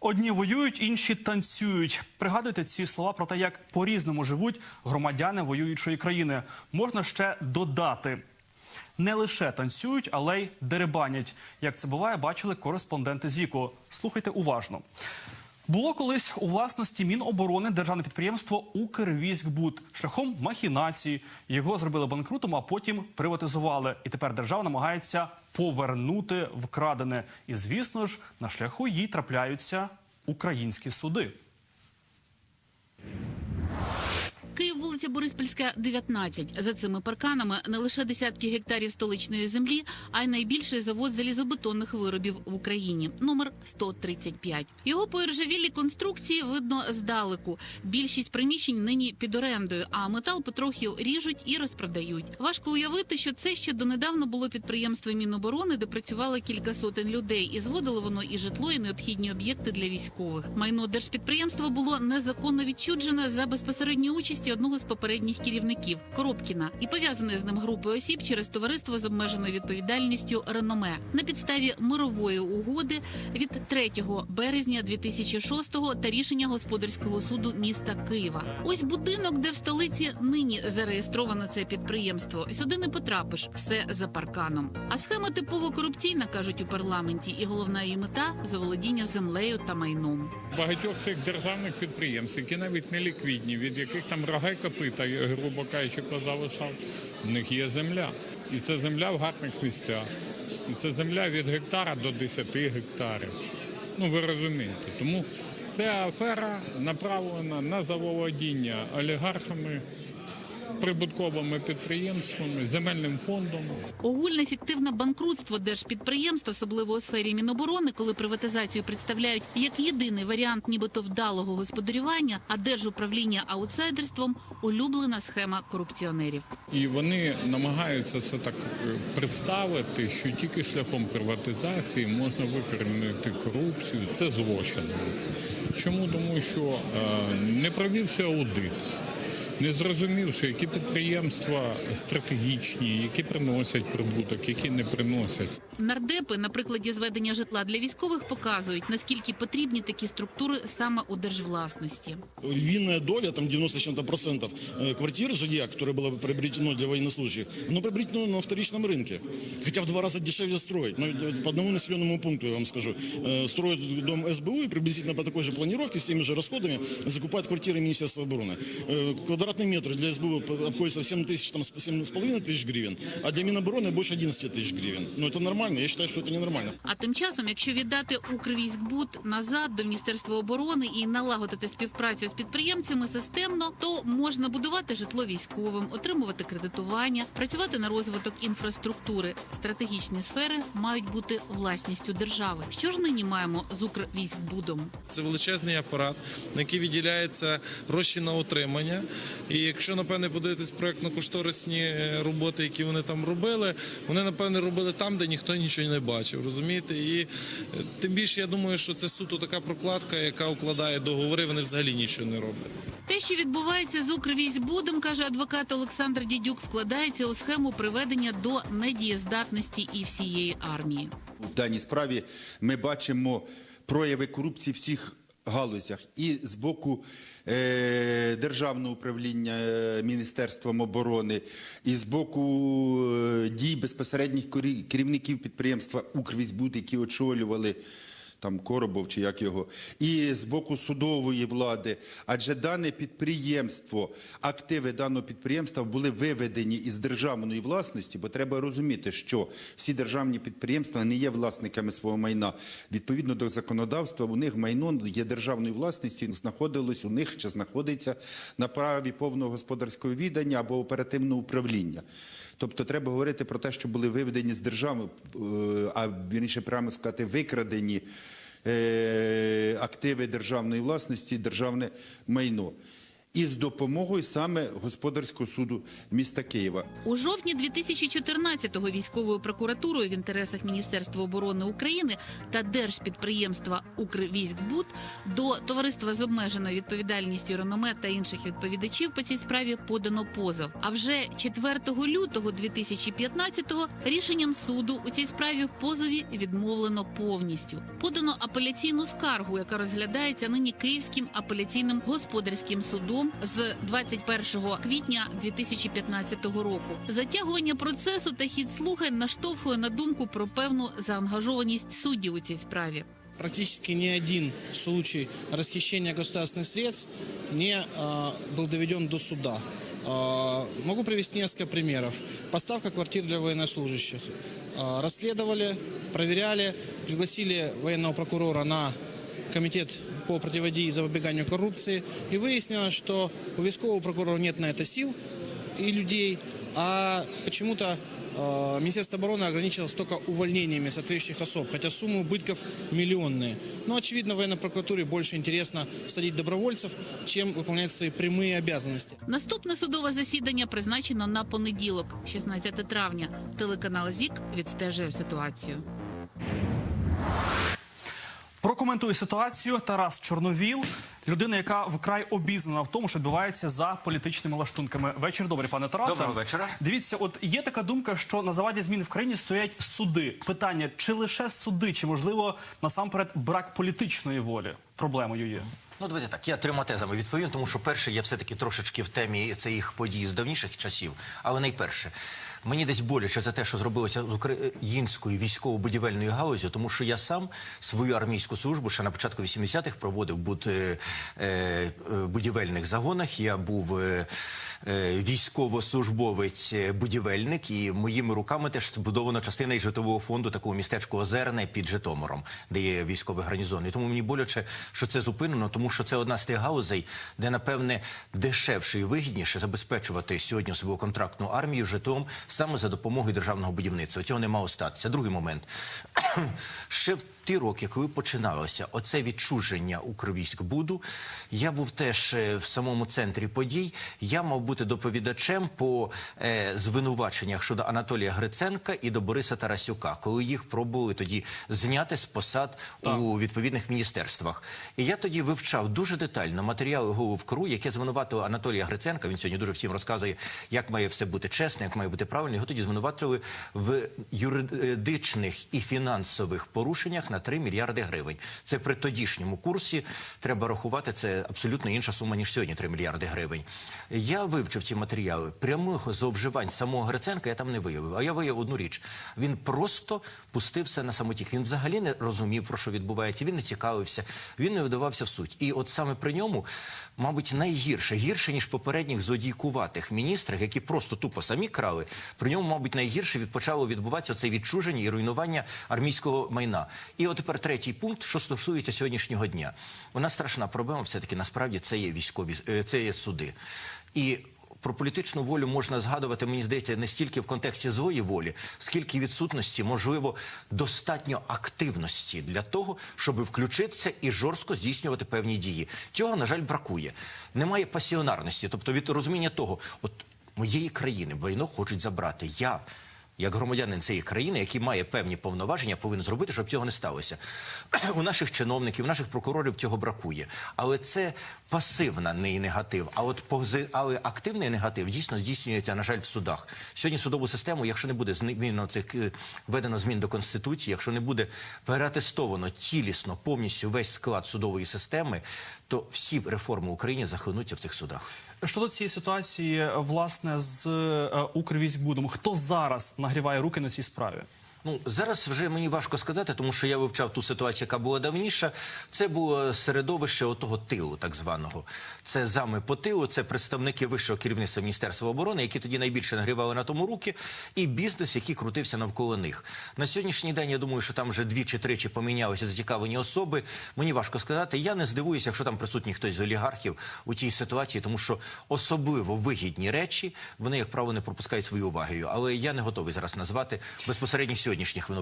Одні воюють, інші танцюють. Пригадуйте ці слова про те, як по-різному живуть громадяни воюючої країни. Можна ще додати. Не лише танцюють, але й деребанять. Як це буває, бачили кореспонденти ЗІКу. Слухайте уважно. Було колись у власності Міноборони державне підприємство «Укрвійськбуд» шляхом махінації. Його зробили банкрутом, а потім приватизували. І тепер держава намагається повернути вкрадене. І звісно ж, на шляху їй трапляються українські суди. Київ, вулиця Бориспільська, 19. За цими парканами не лише десятки гектарів столичної землі, а й найбільший завод залізобетонних виробів в Україні. Номер 135. Його поіржавілі конструкції видно здалеку. Більшість приміщень нині під орендою, а метал потрохи ріжуть і розпродають. Важко уявити, що це ще донедавна було підприємство Міноборони, де працювало кілька сотень людей, і зводило воно і житло, і необхідні об'єкти для військових. Майно держпідприємства було незаконно відчуджене за безпосередньої участі одного з попередніх керівників Коробкіна і пов'язаної з ним групи осіб через товариство з обмеженою відповідальністю Реноме на підставі мирової угоди від 3 березня 2006 та рішення господарського суду міста Києва. Ось будинок, де в столиці нині зареєстровано це підприємство. Сюди не потрапиш, все за парканом. А схема типово корупційна кажуть у парламенті, і головна її мета заволодіння землею та майном. багатьох цих державних підприємств, які навіть не ліквідні, від яких там й копита, грубо кажучи, позалишав, в них є земля. І це земля в гарних місцях. І це земля від гектара до 10 гектарів. Ну ви розумієте. Тому ця афера направлена на заволодіння олігархами, прибутковими підприємствами, земельним фондом. Огульне фіктивне банкрутство держпідприємств, особливо у сфері Міноборони, коли приватизацію представляють як єдиний варіант нібито вдалого господарювання, а держуправління аутсайдерством улюблена схема корупціонерів. І вони намагаються це так е, представити, що тільки шляхом приватизації можна викорінити корупцію. Це злочин. Чому? Тому що е, не провівши аудит, не зрозумівши, які підприємства стратегічні, які приносять прибуток, які не приносять. Нардепи на прикладі зведення житла для військових показують наскільки потрібні такі структури саме у держвласності. львиная доля, там 90 с чем-то процентов э, квартир жилья, которое было приобретено для военнослужащих, оно приобретено на вторичном рынке. Хотя в два раза дешевле строить. Но э, по одному населенному пункту, я вам скажу, э, строят дом СБУ и приблизительно по такой же планировке, с теми же расходами, закупают квартиры Министерства обороны. Э, Квадратный метр для СБУ обходится в 7 тысяч, там, с 7,5 тысяч гривен, а для Минобороны больше 11 тысяч гривен. Но это нормально, я считаю, что это ненормально. А тим часом, якщо віддати Укрвійськбуд назад до Міністерства оборони і налагодити співпрацю з підприємцями системно, то можна будувати житло військовим, отримувати кредитування, працювати на розвиток інфраструктури. Стратегічні сфери мають бути власністю держави. Що ж нині маємо з Укрвійськбудом? Це величезний апарат, на який виділяються гроші на утримання. І якщо напевне подивитись проєктно-кошторисні е, роботи, які вони там робили, вони напевне робили там, де ніхто нічого не бачив. Розумієте? І е, тим більше я думаю, що це суто така прокладка, яка укладає договори. Вони взагалі нічого не роблять. Те, що відбувається з Укрвізьбудом, каже адвокат Олександр Дідюк, вкладається у схему приведення до недієздатності і всієї армії. В даній справі ми бачимо прояви корупції всіх галузях. І з боку е, державного управління е, Міністерством оборони, і з боку е, дій безпосередніх керівників підприємства «Укрвізьбуд», які очолювали там Коробов чи як його, і з боку судової влади. Адже дане підприємство, активи даного підприємства були виведені із державної власності, бо треба розуміти, що всі державні підприємства не є власниками свого майна. Відповідно до законодавства, у них майно є державною власністю, знаходилось у них чи знаходиться на праві повного господарського віддання або оперативного управління. Тобто треба говорити про те, що були виведені з держави, е, а вірніше прямо сказати, викрадені активи державної власності, державне майно. І з допомогою саме господарського суду міста Києва. У жовтні 2014-го військовою прокуратурою в інтересах Міністерства оборони України та держпідприємства «Укрвійськбуд» до товариства з обмеженою відповідальністю «Реноме» та інших відповідачів по цій справі подано позов. А вже 4 лютого 2015-го рішенням суду у цій справі в позові відмовлено повністю. Подано апеляційну скаргу, яка розглядається нині Київським апеляційним господарським судом з 21 квітня 2015 року. Затягування процесу та хід слухань наштовхує на думку про певну заангажованість суддів у цій справі. практически ни один случай расхищения государственных средств не а, был доведен до суда. А, могу привести несколько примеров. Поставка квартир для военнослужащих. А, расследовали, проверяли, пригласили военного прокурора на комитет по противодействию и запобеганию коррупции. И выяснилось, что у військового прокурора нет на это сил и людей, а почему-то э, Министерство обороны ограничилось только увольнениями соответствующих особ, хотя суммы убытков миллионные. Но, очевидно, военной прокуратуре больше интересно садить добровольцев, чем выполнять свои прямые обязанности. Наступне судове засідання призначено на понеділок, 16 травня. Телеканал ЗІК відстежує ситуацію. Прокоментує ситуацію Тарас Чорновіл, людина, яка вкрай обізнана в тому, що відбувається за політичними лаштунками. Вечір добрий, пане Тарасе. Доброго вечора. Дивіться, от є така думка, що на заваді змін в країні стоять суди. Питання: чи лише суди, чи можливо насамперед брак політичної волі проблемою є? Ну, давайте так. Я трьома тезами відповім, тому що перше, я все-таки трошечки в темі цих подій з давніших часів. Але найперше, мені десь боляче за те, що зробилося з українською військово-будівельною галузю, тому що я сам свою армійську службу ще на початку 80-х проводив буд- е, е, будівельних загонах. Я був е, е, військовослужбовець е, будівельник, і моїми руками теж збудована частина із житлового фонду такого містечка Озерне під Житомиром, де є військовий гарнізон. І тому мені боляче, що це зупинено, тому що це одна з тих галузей, де напевне дешевше і вигідніше забезпечувати сьогодні свою контрактну армію житлом саме за допомогою державного будівництва. Цього не мало статися. Другий момент ще в ті роки, коли починалося оце відчуження Укрвійськбуду, я був теж е, в самому центрі подій. Я мав бути доповідачем по е, звинуваченнях щодо Анатолія Гриценка і до Бориса Тарасюка, коли їх пробували тоді зняти з посад у відповідних міністерствах. І я тоді вивчав дуже детально матеріали голову КРУ, яке звинуватило Анатолія Гриценка. Він сьогодні дуже всім розказує, як має все бути чесно, як має бути правильно. Його тоді звинуватили в юридичних і фінансових порушеннях на 3 мільярди гривень. Це при тодішньому курсі треба рахувати. Це абсолютно інша сума ніж сьогодні 3 мільярди гривень. Я вивчив ці матеріали. Прямих зловживань самого Гриценка я там не виявив. А я виявив одну річ: він просто пустився на самотік. Він взагалі не розумів про що відбувається. Він не цікавився, він не вдавався в суть. І от саме при ньому, мабуть, найгірше, гірше ніж попередніх злодійкуватих міністрах, які просто тупо самі крали. При ньому, мабуть, найгірше від почало відбуватися це відчуження і руйнування армійського майна. І от тепер третій пункт, що стосується сьогоднішнього дня. У нас страшна проблема, все таки насправді це є військові, е, це є суди. І про політичну волю можна згадувати, мені здається, не стільки в контексті злої волі, скільки відсутності, можливо, достатньо активності для того, щоб включитися і жорстко здійснювати певні дії. Цього, на жаль, бракує. Немає пасіонарності, тобто від розуміння того, от моєї країни майно хочуть забрати. Я. Як громадянин цієї країни, який має певні повноваження, повинен зробити, щоб цього не сталося. У наших чиновників, у наших прокурорів цього бракує. Але це пасивний негатив. А от пози... але активний негатив дійсно здійснюється, на жаль, в судах. Сьогодні судову систему, якщо не буде змінено цих е, введено змін до конституції, якщо не буде переатестовано цілісно повністю весь склад судової системи, то всі реформи в Україні захлинуться в цих судах. Щодо цієї ситуації, власне, з Укрвізьбудом, хто зараз нагріває руки на цій справі? Ну зараз вже мені важко сказати, тому що я вивчав ту ситуацію, яка була давніша. Це було середовище отого тилу, так званого. Це зами по тилу, це представники вищого керівництва Міністерства оборони, які тоді найбільше нагрівали на тому руки, і бізнес, який крутився навколо них. На сьогоднішній день я думаю, що там вже дві чи тричі помінялися зацікавлені особи. Мені важко сказати. Я не здивуюся, якщо там присутній хтось з олігархів у цій ситуації, тому що особливо вигідні речі вони, як правило, не пропускають свою увагою. Але я не готовий зараз назвати безпосередньо сьогоднішніх винуватців.